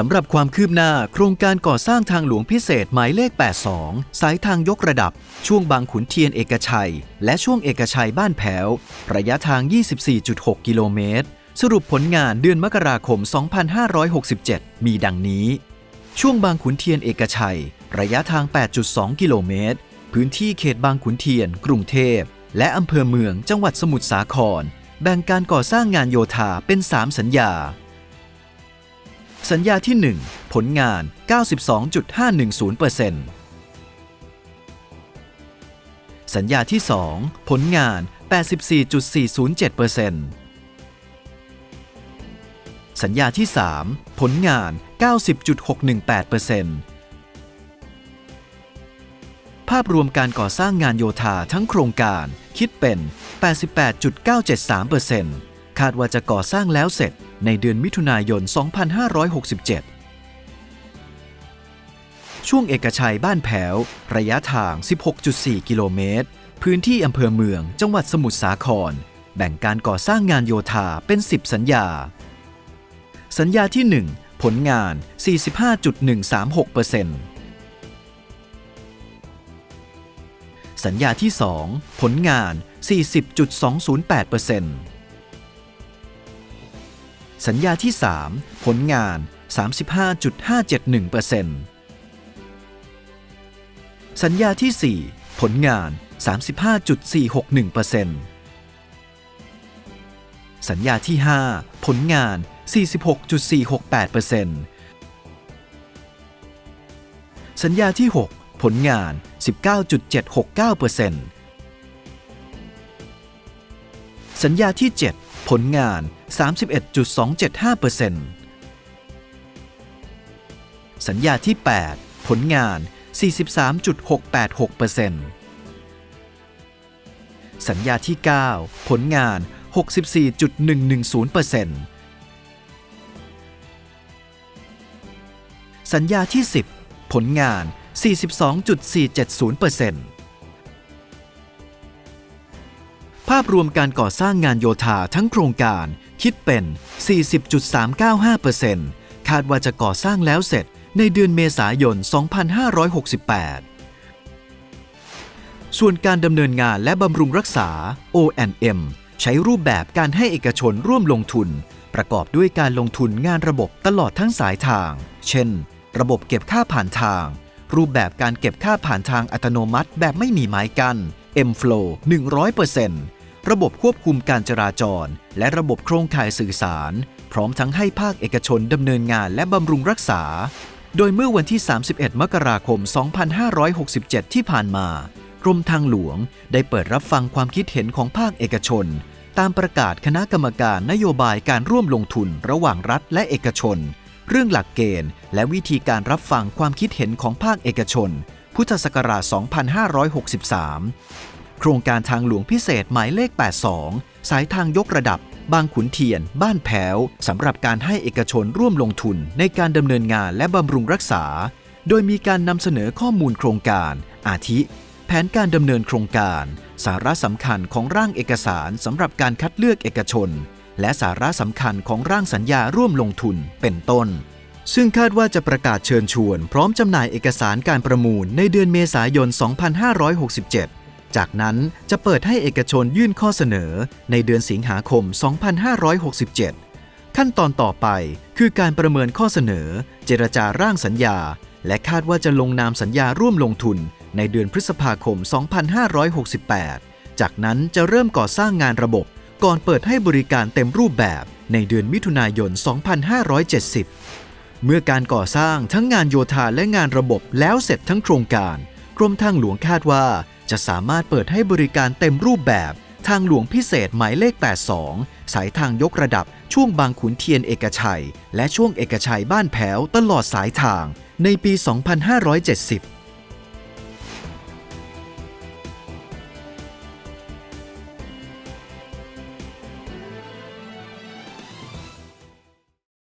สำหรับความคืบหน้า โครงการก่อสร้างทางหลวงพิเศษหมายเลข 82 สายทางยกระดับ ช่วงบางขุนเทียนเอกชัย และช่วงเอกชัยบ้านแผว ระยะทาง 24.6 กิโลเมตร สรุปผลงานเดือนมกราคม 2567 มีดังนี้ ช่วงบางขุนเทียนเอกชัย ระยะทาง 8.2 กิโลเมตร พื้นที่เขตบางขุนเทียน กรุงเทพ และอำเภอเมืองจังหวัดสมุทรสาคร แบ่งการก่อสร้างงานโยธาเป็น 3 สัญญา สัญญาที่ 1 ผลงาน 92.510%สัญญาที่ 2 ผลงาน 84.407%สัญญาที่ 3 ผลงาน 90.618%ภาพรวมการก่อสร้างงานโยธาทั้งโครงการคิดเป็น 88.973%คาดว่าจะก่อสร้างแล้วเสร็จ ในเดือนมิถุนายน 2567 ช่วงเอกชัยบ้านแผว ระยะทาง 16.4 กิโลเมตร พื้นที่อำเภอเมือง จังหวัดสมุทรสาคร แบ่งการก่อสร้างงานโยธาเป็น 10 สัญญา สัญญาที่ 1 ผลงาน 45.136%สัญญาที่ 2 ผลงาน 40.208% สัญญาที่ 3 ผลงาน 35.571%สัญญาที่ 4 ผลงาน 35.461%สัญญาที่ 5 ผลงาน 46.468%สัญญาที่ 6 ผลงาน 19.769%สัญญาที่ 7 ผลงาน 31.275%สัญญาที่ 8 ผลงาน 43.686%สัญญาที่ 9 ผลงาน 64.110%สัญญาที่ 10 ผลงาน 42.470%ภาพรวมการก่อสร้างงานโยธาทั้งโครงการ คิดเป็น 40.395%คาดว่าจะก่อสร้างแล้วเสร็จในเดือนเมษายน 2568 ส่วนการดำเนินงานและบำรุงรักษา O&M ใช้รูปแบบการให้เอกชนร่วมลงทุน ประกอบด้วยการลงทุนงานระบบตลอดทั้งสายทาง เช่น ระบบเก็บค่าผ่านทาง รูปแบบการเก็บค่าผ่านทางอัตโนมัติแบบไม่มีไม้กัน้น M-Flow 100% ระบบควบคุมการจราจร และระบบโครงข่ายสื่อสาร พร้อมทั้งให้ภาคเอกชนดำเนินงานและบำรุงรักษา โดยเมื่อวันที่ 31 มกราคม 2567 ที่ผ่านมากรมทางหลวงได้เปิดรับฟังความคิดเห็นของภาคเอกชน ตามประกาศคณะกรรมการนโยบายการร่วมลงทุนระหว่างรัฐและเอกชน เรื่องหลักเกณฑ์ และวิธีการรับฟังความคิดเห็นของภาคเอกชน พุทธศักราช 2563 โครงการทางหลวงพิเศษหมายเลข 82 สายทางยกระดับบางขุนเทียน บ้านแผวสำหรับการให้เอกชนร่วมลงทุนในการดำเนินงานและบำรุงรักษา โดยมีการนำเสนอข้อมูลโครงการ อาทิ แผนการดำเนินโครงการ สาระสำคัญของร่างเอกสารสำหรับการคัดเลือกเอกชน และสาระสำคัญของร่างสัญญาร่วมลงทุนเป็นต้น ซึ่งคาดว่าจะประกาศเชิญชวน พร้อมจำหน่ายเอกสารการประมูลในเดือนเมษายน 2567 จากนั้นจะเปิดให้เอกชนยื่นข้อเสนอในเดือนสิงหาคม 2567 ขั้นตอนต่อไปคือการประเมินข้อเสนอ เจรจาร่างสัญญา และคาดว่าจะลงนามสัญญาร่วมลงทุนในเดือนพฤษภาคม 2568 จากนั้นจะเริ่มก่อสร้างงานระบบ ก่อนเปิดให้บริการเต็มรูปแบบในเดือนมิถุนายน 2570 เมื่อการก่อสร้างทั้งงานโยธาและงานระบบแล้วเสร็จทั้งโครงการ กรมทางหลวงคาดว่า จะสามารถเปิดให้บริการเต็มรูปแบบ ทางหลวงพิเศษหมายเลข 82 สายทางยกระดับช่วงบางขุนเทียนเอกชัย และช่วงเอกชัยบ้านแผวตลอดสายทางในปี 2570